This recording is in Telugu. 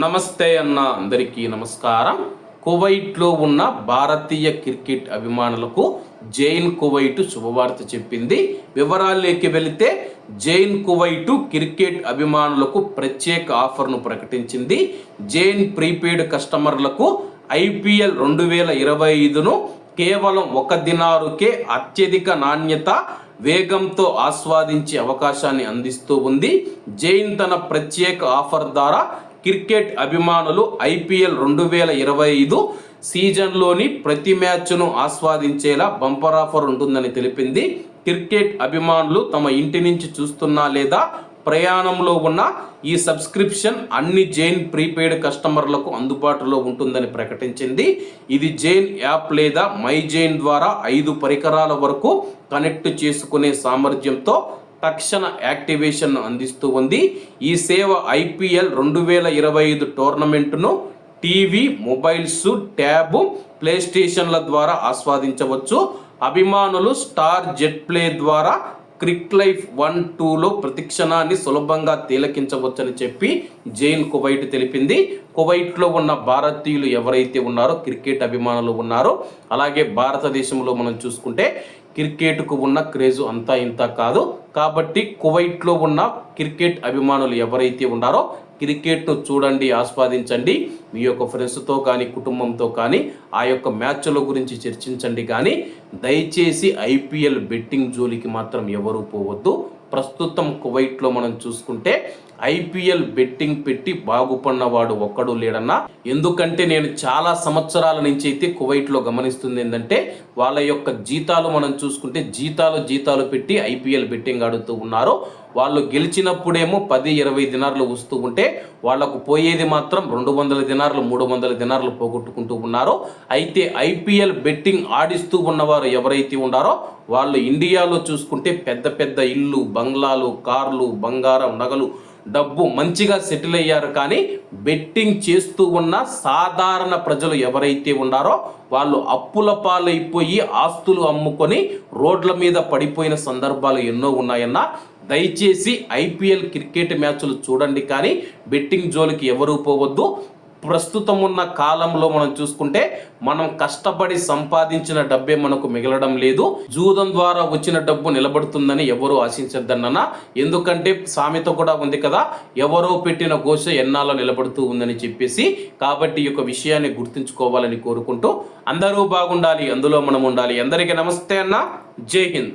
నమస్తే అన్న అందరికీ నమస్కారం. కువైట్లో ఉన్న భారతీయ క్రికెట్ అభిమానులకు జైన్ కువైట్ శుభవార్త చెప్పింది. వివరాల్లోకి వెళితే జైన్ కువైట్ క్రికెట్ అభిమానులకు ప్రత్యేక ఆఫర్ను ప్రకటించింది. జైన్ ప్రీపెయిడ్ కస్టమర్లకు ఐపీఎల్ రెండు వేల ఇరవై ఐదును కేవలం ఒక దినారుకే అత్యధిక నాణ్యత వేగంతో ఆస్వాదించే అవకాశాన్ని అందిస్తూ ఉంది. జైన్ తన ప్రత్యేక ఆఫర్ ద్వారా క్రికెట్ అభిమానులు ఐపీఎల్ రెండు వేల ఇరవై ఐదు సీజన్లోని ప్రతి మ్యాచ్ను ఆస్వాదించేలా బంపర్ ఆఫర్ ఉంటుందని తెలిపింది. క్రికెట్ అభిమానులు తమ ఇంటి నుంచి చూస్తున్నా లేదా ప్రయాణంలో ఉన్న ఈ సబ్స్క్రిప్షన్ అన్ని జైన్ ప్రీపెయిడ్ కస్టమర్లకు అందుబాటులో ఉంటుందని ప్రకటించింది. ఇది జైన్ యాప్ లేదా మై జైన్ ద్వారా ఐదు పరికరాల వరకు కనెక్ట్ చేసుకునే సామర్థ్యంతో తక్షణ యాక్టివేషన్ను అందిస్తూ ఉంది. ఈ సేవ ఐపీఎల్ రెండు వేల ఇరవై ఐదు టోర్నమెంటును టీవీ మొబైల్స్ ట్యాబ్ ప్లే స్టేషన్ల ద్వారా ఆస్వాదించవచ్చు. అభిమానులు స్టార్ జెట్ ప్లే ద్వారా క్రిక్ లైఫ్ వన్ టూలో ప్రతిక్షణాన్ని సులభంగా తేలకించవచ్చని చెప్పి జైన్ కువైట్ తెలిపింది. కువైట్లో ఉన్న భారతీయులు ఎవరైతే ఉన్నారో క్రికెట్ అభిమానులు ఉన్నారో అలాగే భారతదేశంలో మనం చూసుకుంటే క్రికెట్కు ఉన్న క్రేజు అంతా ఇంత కాదు. కాబట్టి కువైట్లో ఉన్న క్రికెట్ అభిమానులు ఎవరైతే ఉన్నారో క్రికెట్ను చూడండి ఆస్వాదించండి. మీ యొక్క ఫ్రెండ్స్తో కానీ కుటుంబంతో కానీ ఆ యొక్క మ్యాచ్ల గురించి చర్చించండి కానీ దయచేసి ఐపీఎల్ బెట్టింగ్ జోలికి మాత్రం ఎవరు పోవద్దు. ప్రస్తుతం కువైట్లో మనం చూసుకుంటే ఐపీఎల్ బెట్టింగ్ పెట్టి బాగుపడినవాడు ఒక్కడు లేడన్నా? ఎందుకంటే నేను చాలా సంవత్సరాల నుంచి అయితే కువైట్లో గమనిస్తుంది ఏంటంటే వాళ్ళ యొక్క జీతాలు మనం చూసుకుంటే జీతాలు జీతాలు పెట్టి ఐపీఎల్ బెట్టింగ్ ఆడుతూ ఉన్నారు. వాళ్ళు గెలిచినప్పుడేమో పది ఇరవై దినార్లు వస్తూ ఉంటే వాళ్ళకు పోయేది మాత్రం రెండు వందల దినార్లు మూడు వందల దినార్లు పోగొట్టుకుంటూ ఉన్నారు. అయితే ఐపీఎల్ బెట్టింగ్ ఆడిస్తూ ఉన్నవారు ఎవరైతే ఉన్నారో వాళ్ళు ఇండియాలో చూసుకుంటే పెద్ద పెద్ద ఇల్లు బంగ్లాలు కార్లు బంగారం నగలు డబ్బు మంచిగా సెటిల్ అయ్యారు కానీ బెట్టింగ్ చేస్తూ ఉన్న సాధారణ ప్రజలు ఎవరైతే ఉన్నారో వాళ్ళు అప్పుల పాలైపోయి ఆస్తులు అమ్ముకొని రోడ్ల మీద పడిపోయిన సందర్భాలు ఎన్నో ఉన్నాయన్నా దయచేసి ఐపీఎల్ క్రికెట్ మ్యాచ్లు చూడండి కానీ బెట్టింగ్ జోలికి ఎవరూ పోవద్దు. ప్రస్తుతం ఉన్న కాలంలో మనం చూసుకుంటే మనం కష్టపడి సంపాదించిన డబ్బే మనకు మిగలడం లేదు. జూదం ద్వారా వచ్చిన డబ్బు నిలబడుతుందని ఎవరు ఆశించద్దన్న ఎందుకంటే సామెత కూడా ఉంది కదా ఎవరో పెట్టిన ఘోష ఎన్నాళ్ళో నిలబడుతూ ఉందని చెప్పేసి కాబట్టి ఈ యొక్క విషయాన్ని గుర్తుంచుకోవాలని కోరుకుంటూ అందరూ బాగుండాలి అందులో మనం ఉండాలి. అందరికీ నమస్తే అన్న. జై హింద్.